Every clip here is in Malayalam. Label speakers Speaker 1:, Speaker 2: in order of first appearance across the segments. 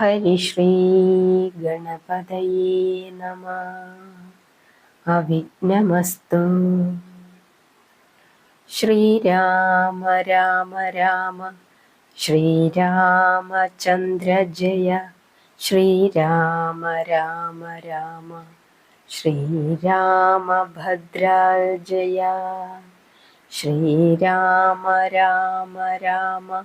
Speaker 1: हरिश्रीगणपतये नमः। अविघ्नमस्तु। श्रीराम राम राम। श्रीरामचन्द्रजया श्रीराम राम राम। श्रीरामभद्राजया श्रीराम राम राम।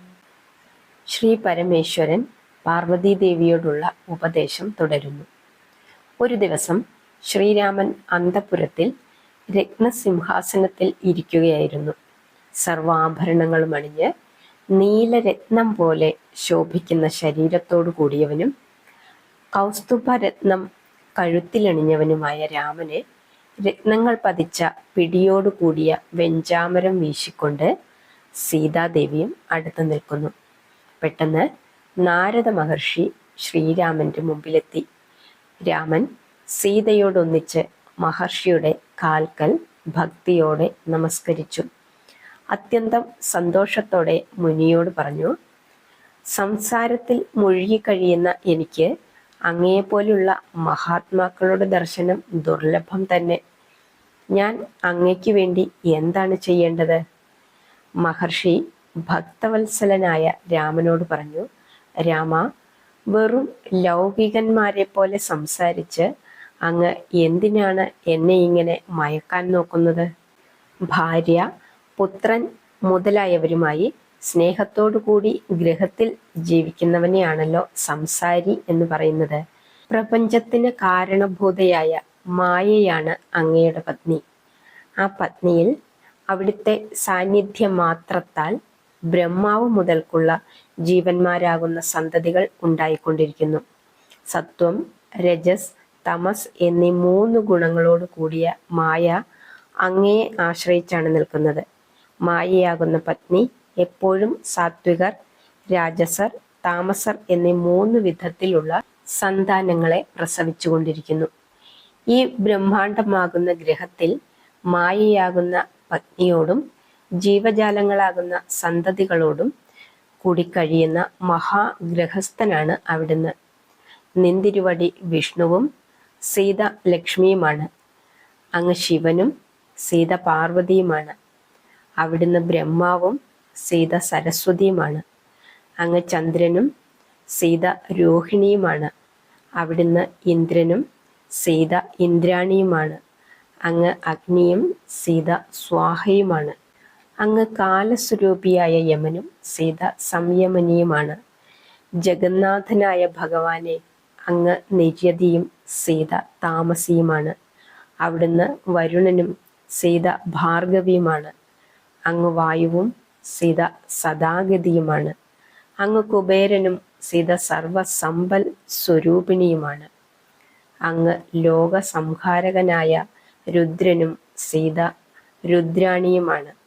Speaker 1: ശ്രീ പരമേശ്വരൻ പാർവതീദേവിയോടുള്ള ഉപദേശം തുടരുന്നു. ഒരു ദിവസം ശ്രീരാമൻ അന്തപുരത്തിൽ രത്നസിംഹാസനത്തിൽ ഇരിക്കുകയായിരുന്നു. സർവാഭരണങ്ങളും അണിഞ്ഞ് നീലരത്നം പോലെ ശോഭിക്കുന്ന ശരീരത്തോടു കൂടിയവനും കൗസ്തുഭരത്നം കഴുത്തിലണിഞ്ഞവനുമായ രാമനെ രത്നങ്ങൾ പതിച്ച പിടിയോടു കൂടിയ വെഞ്ചാമരം വീശിക്കൊണ്ട് സീതാദേവിയും അടുത്തു നിൽക്കുന്നു. പെട്ടെന്ന് നാരദ മഹർഷി ശ്രീരാമന്റെ മുമ്പിലെത്തി. രാമൻ സീതയോടൊന്നിച്ച് മഹർഷിയുടെ കാൽക്കൽ ഭക്തിയോടെ നമസ്കരിച്ചു. അത്യന്തം സന്തോഷത്തോടെ മുനിയോട് പറഞ്ഞു സംസാരത്തിൽ മുഴുകിക്കഴിയുന്ന എനിക്ക് അങ്ങയെപ്പോലുള്ള മഹാത്മാക്കളുടെ ദർശനം ദുർലഭം തന്നെ. ഞാൻ അങ്ങയ്ക്ക് വേണ്ടി എന്താണ് ചെയ്യേണ്ടത്? മഹർഷി ഭക്തവത്സലനായ രാമനോട് പറഞ്ഞു രാമ വെറും ലൗകികന്മാരെ പോലെ സംസാരിച്ച് അങ്ങ് എന്തിനാണ് എന്നെ ഇങ്ങനെ മയക്കാൻ നോക്കുന്നത്? ഭാര്യ പുത്രൻ മുതലായവരുമായി കൂടി ഗൃഹത്തിൽ ജീവിക്കുന്നവനെയാണല്ലോ സംസാരി എന്ന് പറയുന്നത്. പ്രപഞ്ചത്തിന് കാരണഭൂതയായ മായയാണ് അങ്ങയുടെ പത്നി. ആ പത്നിയിൽ അവിടുത്തെ സാന്നിധ്യം മാത്രത്താൽ ബ്രഹ്മാവ് മുതൽക്കുള്ള ജീവന്മാരാകുന്ന സന്തതികൾ ഉണ്ടായിക്കൊണ്ടിരിക്കുന്നു. സത്വം രജസ് തമസ് എന്നീ മൂന്ന് ഗുണങ്ങളോട് കൂടിയ മായ അങ്ങയെ ആശ്രയിച്ചാണ് നിൽക്കുന്നത്. മായയാകുന്ന പത്നി എപ്പോഴും സാത്വികർ രാജസർ താമസർ എന്നീ മൂന്ന് വിധത്തിലുള്ള സന്താനങ്ങളെ പ്രസവിച്ചുകൊണ്ടിരിക്കുന്നു. ഈ ബ്രഹ്മാണ്ടമാകുന്ന ഗ്രഹത്തിൽ മായയാകുന്ന പത്നിയോടും ജീവജാലങ്ങളാകുന്ന സന്തതികളോടും കൂടി കഴിയുന്ന മഹാഗ്രഹസ്ഥനാണ് അവിടുന്ന്. നിന്തിരുവടി വിഷ്ണുവും സീത ലക്ഷ്മിയുമാണ്. അങ്ങ് ശിവനും സീത പാർവതിയുമാണ്. അവിടുന്ന് ബ്രഹ്മാവും സീത സരസ്വതിയുമാണ്. അങ്ങ് ചന്ദ്രനും സീത രോഹിണിയുമാണ്. അവിടുന്ന് ഇന്ദ്രനും സീത ഇന്ദ്രാണിയുമാണ്. അങ്ങ് അഗ്നിയും സീത സ്വാഹയുമാണ്. അങ്ങ് കാലസ്വരൂപിയായ യമനും സീത സംയമനിയുമാണ്. ജഗന്നാഥനായ ഭഗവാനെ അങ്ങ് നിര്യതിയും സീത താമസിയുമാണ്. അവിടുന്ന് വരുണനും സീത ഭാർഗവിയുമാണ്. അങ്ങ് വായുവും സീത സദാഗതിയുമാണ്. അങ്ങ് കുബേരനും സീത സർവസമ്പൽ സ്വരൂപിണിയുമാണ്. അങ്ങ് ലോകസംഹാരകനായ രുദ്രനും സീത രുദ്രാണിയുമാണ്.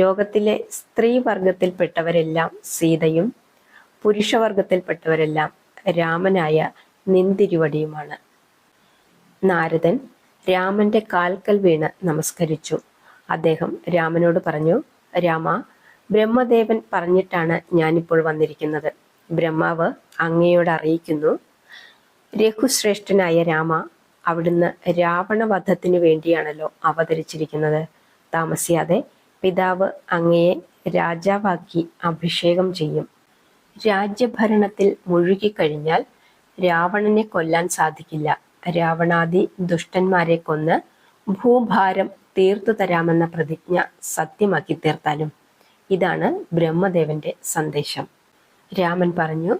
Speaker 1: ലോകത്തിലെ സ്ത്രീവർഗത്തിൽപ്പെട്ടവരെല്ലാം സീതയും പുരുഷവർഗത്തിൽപ്പെട്ടവരെല്ലാം രാമനായ നിന്തിരുവടിയുമാണ്. നാരദൻ രാമന്റെ കാൽക്കൽ വീണ് നമസ്കരിച്ചു. അദ്ദേഹം രാമനോട് പറഞ്ഞു രാമ ബ്രഹ്മദേവൻ പറഞ്ഞിട്ടാണ് ഞാനിപ്പോൾ വന്നിരിക്കുന്നത്. ബ്രഹ്മാവ് അങ്ങയോട് അറിയിക്കുന്നു രഘുശ്രേഷ്ഠനായ രാമ അവിടുന്ന് രാവണവധത്തിനു വേണ്ടിയാണല്ലോ അവതരിച്ചിരിക്കുന്നത്. താമസിയാതെ പിതാവ് അങ്ങയെ രാജാവാക്കി അഭിഷേകം ചെയ്യും. രാജ്യഭരണത്തിൽ മുഴുകിക്കഴിഞ്ഞാൽ രാവണനെ കൊല്ലാൻ സാധിക്കില്ല. രാവണാദി ദുഷ്ടന്മാരെ കൊന്ന് ഭൂഭാരം തീർത്തു തരാമെന്ന പ്രതിജ്ഞ സത്യമാക്കി തീർത്താലും ഇതാണ് ബ്രഹ്മദേവന്റെ സന്ദേശം. രാമൻ പറഞ്ഞു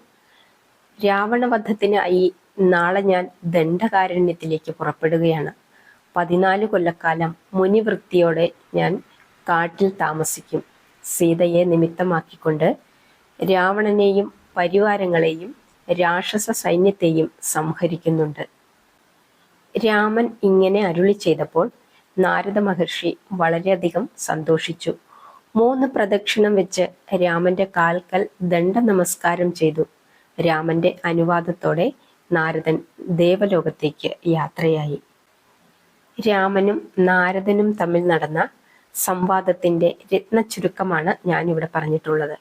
Speaker 1: രാവണവധത്തിനായി നാളെ ഞാൻ ദണ്ഡകാരണ്യത്തിലേക്ക് പുറപ്പെടുകയാണ്. പതിനാല് കൊല്ലക്കാലം മുനിവൃത്തിയോടെ ഞാൻ കാട്ടിൽ താമസിക്കും. സീതയെ നിമിത്തമാക്കിക്കൊണ്ട് രാവണനെയും പരിവാരങ്ങളെയും രാക്ഷസ സൈന്യത്തെയും സംഹരിക്കുന്നുണ്ട്. രാമൻ ഇങ്ങനെ അരുളി ചെയ്തപ്പോൾ നാരദ മഹർഷി വളരെയധികം സന്തോഷിച്ചു. മൂന്ന് പ്രദക്ഷിണം വെച്ച് രാമന്റെ കാൽക്കൽ ദണ്ഡ നമസ്കാരം ചെയ്തു. രാമന്റെ അനുവാദത്തോടെ നാരദൻ ദേവലോകത്തേക്ക് യാത്രയായി. രാമനും നാരദനും തമ്മിൽ നടന്ന സംവാദത്തിന്റെ രത്നചുരുക്കമാണ് ഞാനിവിടെ പറഞ്ഞിട്ടുള്ളത്.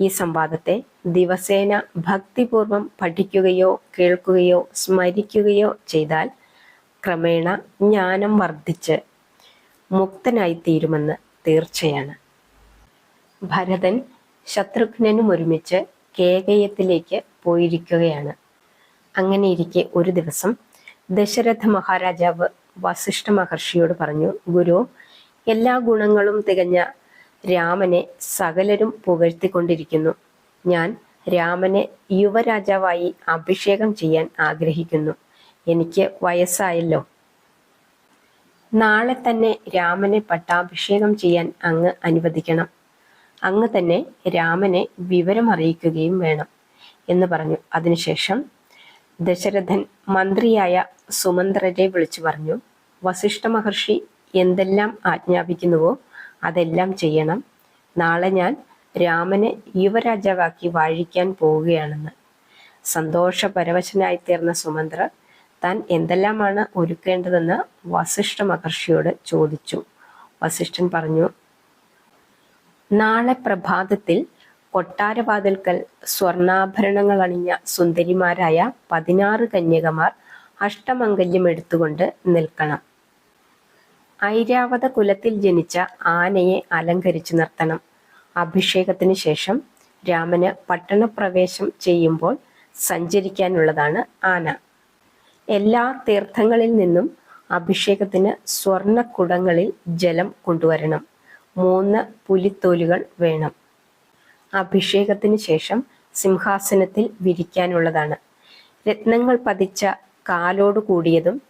Speaker 1: ഈ സംവാദത്തെ ദിവസേന ഭക്തിപൂർവം പഠിക്കുകയോ കേൾക്കുകയോ സ്മരിക്കുകയോ ചെയ്താൽ ക്രമേണ ജ്ഞാനം വർദ്ധിച്ച് മുക്തനായിത്തീരുമെന്ന് തീർച്ചയാണ്. ഭരതൻ ശത്രുഘ്നനും ഒരുമിച്ച് കേകയത്തിലേക്ക് പോയിരിക്കുകയാണ്. അങ്ങനെയിരിക്കെ ഒരു ദിവസം ദശരഥ മഹാരാജാവ് വസിഷ്ഠ മഹർഷിയോട് പറഞ്ഞു ഗുരു എല്ലാ ഗുണങ്ങളും തികഞ്ഞ രാമനെ സകലരും പുകഴ്ത്തിക്കൊണ്ടിരിക്കുന്നു. ഞാൻ രാമനെ യുവരാജാവായി അഭിഷേകം ചെയ്യാൻ ആഗ്രഹിക്കുന്നു. എനിക്ക് വയസ്സായല്ലോ. നാളെ തന്നെ രാമനെ പട്ടാഭിഷേകം ചെയ്യാൻ അങ്ങ് അനുവദിക്കണം. അങ്ങ് തന്നെ രാമനെ വിവരം അറിയിക്കുകയും വേണം എന്ന് പറഞ്ഞു. അതിനുശേഷം ദശരഥൻ മന്ത്രിയായ സുമന്ത്രരെ വിളിച്ചു പറഞ്ഞു. വസിഷ്ഠ മഹർഷി എന്തെല്ലാം ആജ്ഞാപിക്കുന്നുവോ അതെല്ലാം ചെയ്യണം. നാളെ ഞാൻ രാമനെ യുവരാജാവാക്കി വാഴിക്കാൻ പോവുകയാണെന്ന്. സന്തോഷപരവശനായി തീർന്ന സുമന്ത്ര താൻ എന്തെല്ലാമാണ് ഒരുക്കേണ്ടതെന്ന് വസിഷ്ഠ മഹർഷിയോട് ചോദിച്ചു. വസിഷ്ഠൻ പറഞ്ഞു നാളെ പ്രഭാതത്തിൽ കൊട്ടാരവാതിൽക്കൽ സ്വർണാഭരണങ്ങൾ അണിഞ്ഞ സുന്ദരിമാരായ പതിനാറ് കന്യകമാർ അഷ്ടമംഗല്യം എടുത്തുകൊണ്ട് നിൽക്കണം. ഐരാവത കുലത്തിൽ ജനിച്ച ആനയെ അലങ്കരിച്ചു നിർത്തണം. അഭിഷേകത്തിന് ശേഷം രാമന് പട്ടണപ്രവേശം ചെയ്യുമ്പോൾ സഞ്ചരിക്കാനുള്ളതാണ് ആന. എല്ലാ തീർത്ഥങ്ങളിൽ നിന്നും അഭിഷേകത്തിന് സ്വർണ കുടങ്ങളിൽ ജലം കൊണ്ടുവരണം. മൂന്ന് പുലിത്തോലുകൾ വേണം. അഭിഷേകത്തിന് ശേഷം സിംഹാസനത്തിൽ വിരിക്കാനുള്ളതാണ്. രത്നങ്ങൾ പതിച്ച കാലോട് കൂടിയതും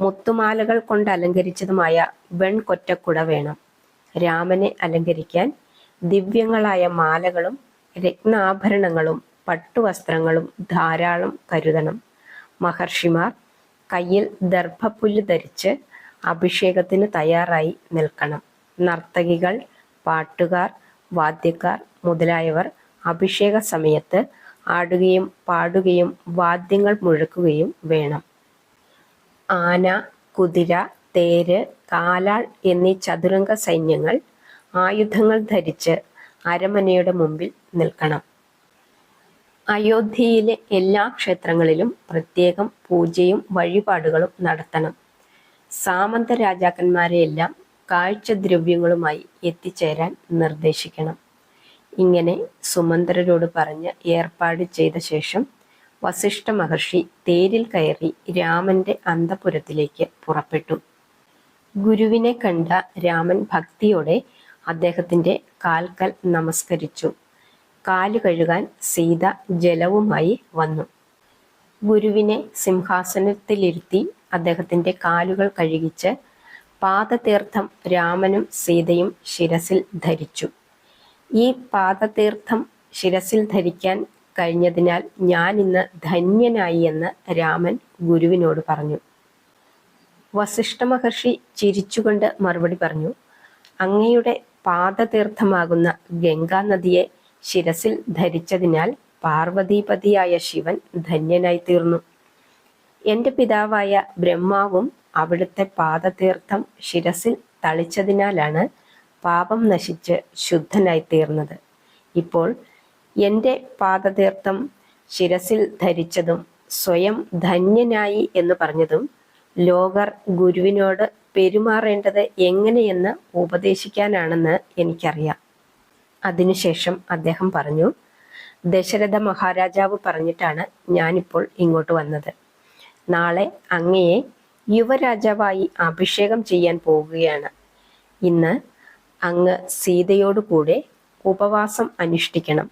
Speaker 1: മുത്തുമാലകൾ കൊണ്ട് അലങ്കരിച്ചതുമായ വെൺകൊറ്റക്കുട വേണം. രാമനെ അലങ്കരിക്കാൻ ദിവ്യങ്ങളായ മാലകളും രത്നാഭരണങ്ങളും പട്ടുവസ്ത്രങ്ങളും ധാരാളം കരുതണം. മഹർഷിമാർ കയ്യിൽ ദർഭപ്പുല്ല് ധരിച്ച് അഭിഷേകത്തിന് തയ്യാറായി നിൽക്കണം. നർത്തകികൾ പാട്ടുകാർ വാദ്യക്കാർ മുതലായവർ അഭിഷേക സമയത്ത് ആടുകയും പാടുകയും വാദ്യങ്ങൾ മുഴക്കുകയും വേണം. ആന കുതിര തേര് കാലാൾ എന്നീ ചതുരംഗ സൈന്യങ്ങൾ ആയുധങ്ങൾ ധരിച്ച് അരമനയുടെ മുമ്പിൽ നിൽക്കണം. അയോധ്യയിലെ എല്ലാ ക്ഷേത്രങ്ങളിലും പ്രത്യേകം പൂജയും വഴിപാടുകളും നടത്തണം. സാമന്ത രാജാക്കന്മാരെയെല്ലാം കാഴ്ചദ്രവ്യങ്ങളുമായി എത്തിച്ചേരാൻ നിർദ്ദേശിക്കണം. ഇങ്ങനെ സുമന്ത്രരോട് പറഞ്ഞ് ഏർപ്പാട് ചെയ്ത ശേഷം വസിഷ്ഠ മഹർഷി തേരിൽ കയറി രാമന്റെ അന്തപുരത്തിലേക്ക് പുറപ്പെട്ടു. ഗുരുവിനെ കണ്ട രാമൻ ഭക്തിയോടെ അദ്ദേഹത്തിന്റെ കാൽക്കൽ നമസ്കരിച്ചു. കാലു കഴുകാൻ സീത ജലവുമായി വന്നു. ഗുരുവിനെ സിംഹാസനത്തിലിരുത്തി അദ്ദേഹത്തിന്റെ കാലുകൾ കഴുകിച്ച് പാദതീർത്ഥം രാമനും സീതയും ശിരസിൽ ധരിച്ചു. ഈ പാദതീർത്ഥം ശിരസിൽ ധരിക്കാൻ കഴിഞ്ഞതിനാൽ ഞാൻ ഇന്ന് ധന്യനായി എന്ന് രാമൻ ഗുരുവിനോട് പറഞ്ഞു. വസിഷ്ഠ മഹർഷി ചിരിച്ചുകൊണ്ട് മറുപടി പറഞ്ഞു അങ്ങയുടെ പാദതീർത്ഥമാകുന്ന ഗംഗാ നദിയെ ശിരസിൽ ധരിച്ചതിനാൽ പാർവതീപതിയായ ശിവൻ ധന്യനായി തീർന്നു. എന്റെ പിതാവായ ബ്രഹ്മാവും അവിടുത്തെ പാദതീർത്ഥം ശിരസിൽ തളിച്ചതിനാലാണ് പാപം നശിച്ച് ശുദ്ധനായി തീർന്നത്. ഇപ്പോൾ എന്റെ പാദതീർത്ഥം ശിരസിൽ ധരിച്ചതും സ്വയം ധന്യനായി എന്ന് പറഞ്ഞതും ലോകർ ഗുരുവിനോട് പെരുമാറേണ്ടത് എങ്ങനെയെന്ന് ഉപദേശിക്കാനാണെന്ന് എനിക്കറിയാം. അതിനുശേഷം അദ്ദേഹം പറഞ്ഞു ദശരഥ മഹാരാജാവ് പറഞ്ഞിട്ടാണ് ഞാനിപ്പോൾ ഇങ്ങോട്ട് വന്നത്. നാളെ അങ്ങയെ യുവരാജാവായി അഭിഷേകം ചെയ്യാൻ പോവുകയാണ്. ഇന്ന് അങ്ങ് സീതയോടുകൂടെ ഉപവാസം അനുഷ്ഠിക്കണം.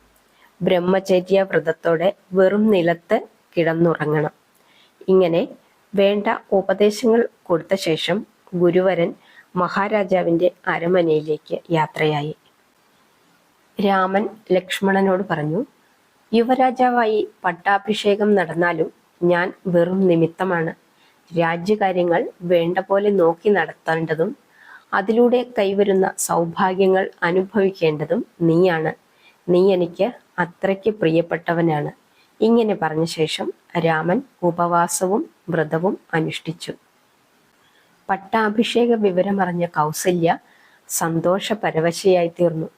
Speaker 1: ബ്രഹ്മചര്യ വ്രതത്തോടെ വെറും നിലത്ത് കിടന്നുറങ്ങണം. ഇങ്ങനെ വേണ്ട ഉപദേശങ്ങൾ കൊടുത്ത ശേഷം ഗുരുവരൻ മഹാരാജാവിന്റെ അരമനയിലേക്ക് യാത്രയായി. രാമൻ ലക്ഷ്മണനോട് പറഞ്ഞു യുവരാജാവായി പട്ടാഭിഷേകം നടന്നാലും ഞാൻ വെറും നിമിത്തമാണ്. രാജ്യകാര്യങ്ങൾ വേണ്ട പോലെ നോക്കി നടത്തേണ്ടതും അതിലൂടെ കൈവരുന്ന സൗഭാഗ്യങ്ങൾ അനുഭവിക്കേണ്ടതും നീയാണ്. നീ എനിക്ക് അത്രയ്ക്ക് പ്രിയപ്പെട്ടവനാണ്. ഇങ്ങനെ പറഞ്ഞ ശേഷം രാമൻ ഉപവാസവും വ്രതവും അനുഷ്ഠിച്ചു. പട്ടാഭിഷേക വിവരമറിഞ്ഞ കൗസല്യ സന്തോഷപരവശയായി തീർന്നു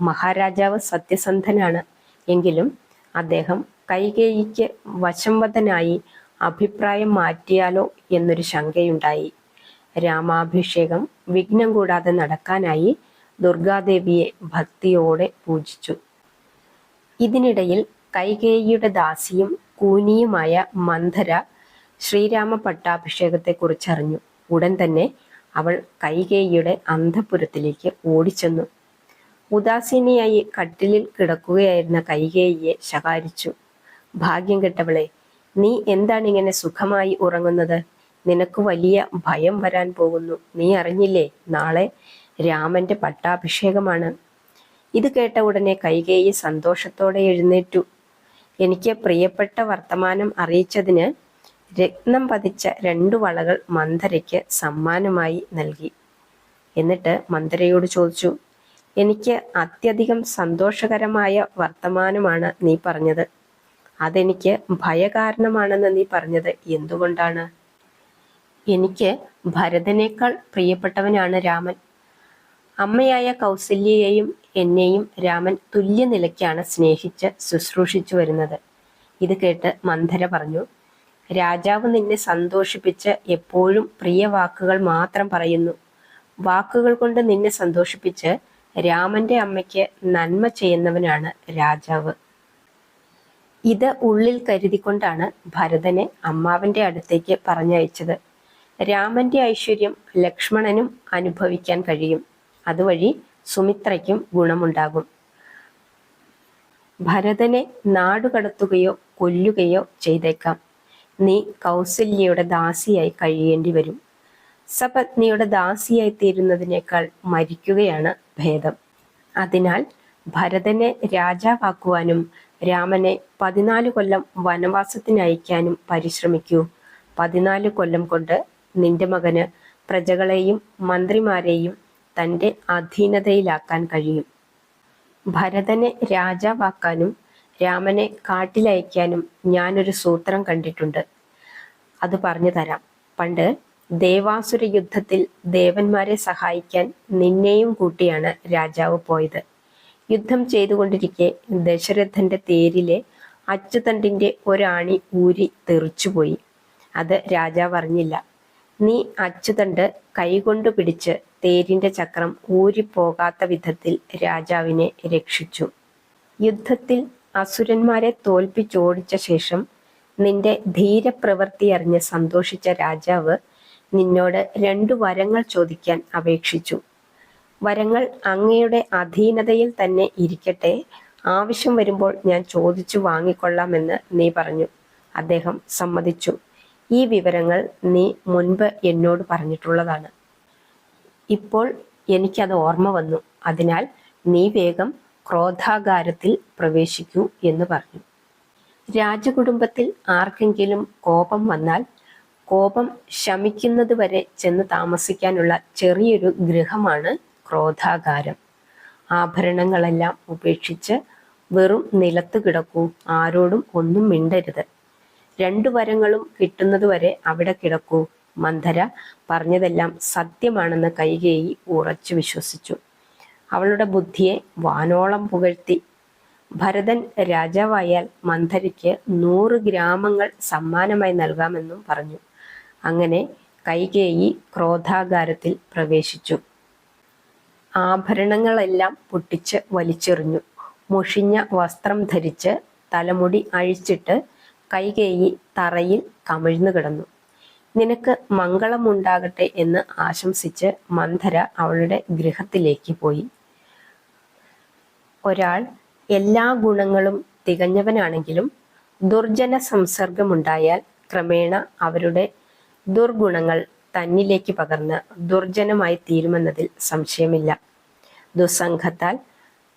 Speaker 1: മഹാരാജാവ് സത്യസന്ധനാണ്. എങ്കിലും അദ്ദേഹം കൈകേയിക്ക് വശംവദനായി അഭിപ്രായം മാറ്റിയാലോ എന്നൊരു ശങ്കയുണ്ടായി. രാമാഭിഷേകം വിഘ്നം കൂടാതെ നടക്കാനായി ദുർഗാദേവിയെ ഭക്തിയോടെ പൂജിച്ചു. ഇതിനിടയിൽ കൈകേയിയുടെ ദാസിയും കൂനിയുമായ മന്ധര ശ്രീരാമ പട്ടാഭിഷേകത്തെക്കുറിച്ചറിഞ്ഞു ഉടൻ തന്നെ അവൾ കൈകേയിയുടെ അന്തപുരത്തിലേക്ക് ഓടിച്ചെന്നു. ഉദാസീനയായി കട്ടിലിൽ കിടക്കുകയായിരുന്ന കൈകേയിയെ ശകാരിച്ചു. ഭാഗ്യം കെട്ടവളെ നീ എന്താണ് ഇങ്ങനെ സുഖമായി ഉറങ്ങുന്നത്? നിനക്ക് വലിയ ഭയം വരാൻ പോകുന്നു. നീ അറിഞ്ഞില്ലേ നാളെ രാമന്റെ പട്ടാഭിഷേകമാണ്. ഇത് കേട്ട ഉടനെ കൈകേയി സന്തോഷത്തോടെ എഴുന്നേറ്റു. എനിക്ക് പ്രിയപ്പെട്ട വർത്തമാനം അറിയിച്ചതിന് രത്നം പതിച്ച രണ്ടു വളകൾ മന്ധരയ്ക്ക് സമ്മാനമായി നൽകി. എന്നിട്ട് മന്ധരയോട് ചോദിച്ചു എനിക്ക് അത്യധികം സന്തോഷകരമായ വർത്തമാനമാണ് നീ പറഞ്ഞത്. അതെനിക്ക് ഭയകാരണമാണെന്ന് നീ പറഞ്ഞത് എന്തുകൊണ്ടാണ്? എനിക്ക് ഭരതനേക്കാൾ പ്രിയപ്പെട്ടവനാണ് രാമൻ. അമ്മയായ കൗസല്യയെയും എന്നെയും രാമൻ തുല്യ നിലയ്ക്കാണ് സ്നേഹിച്ച് ശുശ്രൂഷിച്ചു വരുന്നത്. ഇത് കേട്ട് മന്ധര പറഞ്ഞു രാജാവ് നിന്നെ സന്തോഷിപ്പിച്ച് എപ്പോഴും പ്രിയ വാക്കുകൾ മാത്രം പറയുന്നു. വാക്കുകൾ കൊണ്ട് നിന്നെ സന്തോഷിപ്പിച്ച് രാമന്റെ അമ്മയ്ക്ക് നന്മ ചെയ്യുന്നവനാണ് രാജാവ്. ഇത് ഉള്ളിൽ കരുതിക്കൊണ്ടാണ് ഭരതനെ അമ്മാവന്റെ അടുത്തേക്ക് പറഞ്ഞയച്ചത്. രാമന്റെ ഐശ്വര്യം ലക്ഷ്മണനും അനുഭവിക്കാൻ കഴിയും. അതുവഴി സുമിത്രയ്ക്കും ഗുണമുണ്ടാകും. ഭരതനെ നാടുകടത്തുകയോ കൊല്ലുകയോ ചെയ്തേക്കാം. നീ കൗസല്യയുടെ ദാസിയായി കഴിയേണ്ടി വരും. സപത്നിയുടെ ദാസിയായി തീരുന്നതിനേക്കാൾ മരിക്കുകയാണ് ഭേദം. അതിനാൽ ഭരതനെ രാജാവാക്കുവാനും രാമനെ പതിനാല് കൊല്ലം വനവാസത്തിന് അയക്കാനും പരിശ്രമിക്കൂ. പതിനാല് കൊല്ലം കൊണ്ട് നിന്റെ മകന് പ്രജകളെയും മന്ത്രിമാരെയും തന്റെ അധീനതയിലാക്കാൻ കഴിയും. ഭരതനെ രാജാവാക്കാനും രാമനെ കാട്ടിലയക്കാനും ഞാനൊരു സൂത്രം കണ്ടിട്ടുണ്ട്. അത് പറഞ്ഞു തരാം. പണ്ട് ദേവാസുര യുദ്ധത്തിൽ ദേവന്മാരെ സഹായിക്കാൻ നിന്നെയും കൂട്ടിയാണ് രാജാവ് പോയത്. യുദ്ധം ചെയ്തുകൊണ്ടിരിക്കെ ദശരഥന്റെ തേരിലെ അച്ചുതണ്ടിന്റെ ഒരാണി ഊരി തെറിച്ചുപോയി. അത് രാജാവ് അറിഞ്ഞില്ല. നീ അച്ചുതണ്ട് കൈകൊണ്ടു പിടിച്ച് തേരിന്റെ ചക്രം ഊരിപ്പോകാത്ത വിധത്തിൽ രാജാവിനെ രക്ഷിച്ചു. യുദ്ധത്തിൽ അസുരന്മാരെ തോൽപ്പിച്ചോടിച്ച ശേഷം നിന്റെ ധീരപ്രവൃത്തി അറിഞ്ഞ് സന്തോഷിച്ച രാജാവ് നിന്നോട് രണ്ടു വരങ്ങൾ ചോദിക്കാൻ അപേക്ഷിച്ചു. വരങ്ങൾ അങ്ങയുടെ അധീനതയിൽ തന്നെ ഇരിക്കട്ടെ ആവശ്യം വരുമ്പോൾ ഞാൻ ചോദിച്ചു വാങ്ങിക്കൊള്ളാമെന്ന് നീ പറഞ്ഞു. അദ്ദേഹം സമ്മതിച്ചു. ഈ വിവരങ്ങൾ നീ മുൻപ് എന്നോട് പറഞ്ഞിട്ടുള്ളതാണ്. ഇപ്പോൾ എനിക്കത് ഓർമ്മ വന്നു. അതിനാൽ നീ വേഗം ക്രോധാകാരത്തിൽ പ്രവേശിക്കൂ എന്ന് പറഞ്ഞു. രാജകുടുംബത്തിൽ ആർക്കെങ്കിലും കോപം വന്നാൽ കോപം ശമിക്കുന്നത് വരെ ചെന്ന് താമസിക്കാനുള്ള ചെറിയൊരു ഗൃഹമാണ് ക്രോധാകാരം. ആഭരണങ്ങളെല്ലാം ഉപേക്ഷിച്ച് വെറും നിലത്ത് കിടക്കൂ ആരോടും ഒന്നും മിണ്ടരുത്. രണ്ടു വരങ്ങളും കിട്ടുന്നതുവരെ അവിടെ കിടക്കൂ മന്ധര പറഞ്ഞതെല്ലാം സത്യമാണെന്ന് കൈകേയി ഉറച്ചു വിശ്വസിച്ചു. അവളുടെ ബുദ്ധിയെ വാനോളം പുകഴ്ത്തി. ഭരതൻ രാജാവായാൽ മന്ധരയ്ക്ക് നൂറ് ഗ്രാമങ്ങൾ സമ്മാനമായി നൽകാമെന്നും പറഞ്ഞു. അങ്ങനെ കൈകേയി ക്രോധാകാരത്തിൽ പ്രവേശിച്ചു. ആഭരണങ്ങളെല്ലാം പൊട്ടിച്ച് വലിച്ചെറിഞ്ഞു. മുഷിഞ്ഞ വസ്ത്രം ധരിച്ച് തലമുടി അഴിച്ചിട്ട് കൈകേയി തറയിൽ കമിഴ്ന്നു കിടന്നു നിനക്ക് മംഗളമുണ്ടാകട്ടെ എന്ന് ആശംസിച്ച് മന്ധര അവളുടെ ഗൃഹത്തിലേക്ക് പോയി. ഒരാൾ എല്ലാ ഗുണങ്ങളും തികഞ്ഞവനാണെങ്കിലും ദുർജന സംസർഗമുണ്ടായാൽ ക്രമേണ അവരുടെ ദുർഗുണങ്ങൾ തന്നിലേക്ക് പകർന്ന് ദുർജനമായി തീരുമെന്നതിൽ സംശയമില്ല. ദുസ്സംഘത്താൽ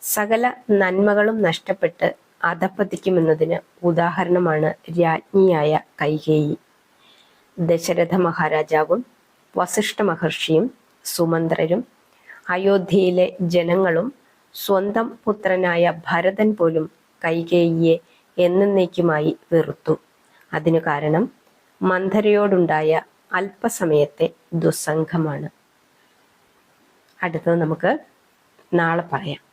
Speaker 1: സകല നന്മകളും നഷ്ടപ്പെട്ട് അധപ്പതിക്കുമെന്നതിന് ഉദാഹരണമാണ് രാജ്ഞിയായ കൈകേയി. ദശരഥ മഹാരാജാവും വസിഷ്ഠ മഹർഷിയും സുമന്ത്രരും അയോധ്യയിലെ ജനങ്ങളും സ്വന്തം പുത്രനായ ഭരതൻ പോലും കൈകേയിയെ എന്നേക്കുമായി വെറുത്തു. അതിനു കാരണം മന്ധരയോടുണ്ടായ അല്പസമയത്തെ ദുസ്സംഘമാണ്. അടുത്തത് നമുക്ക് നാളെ പറയാം.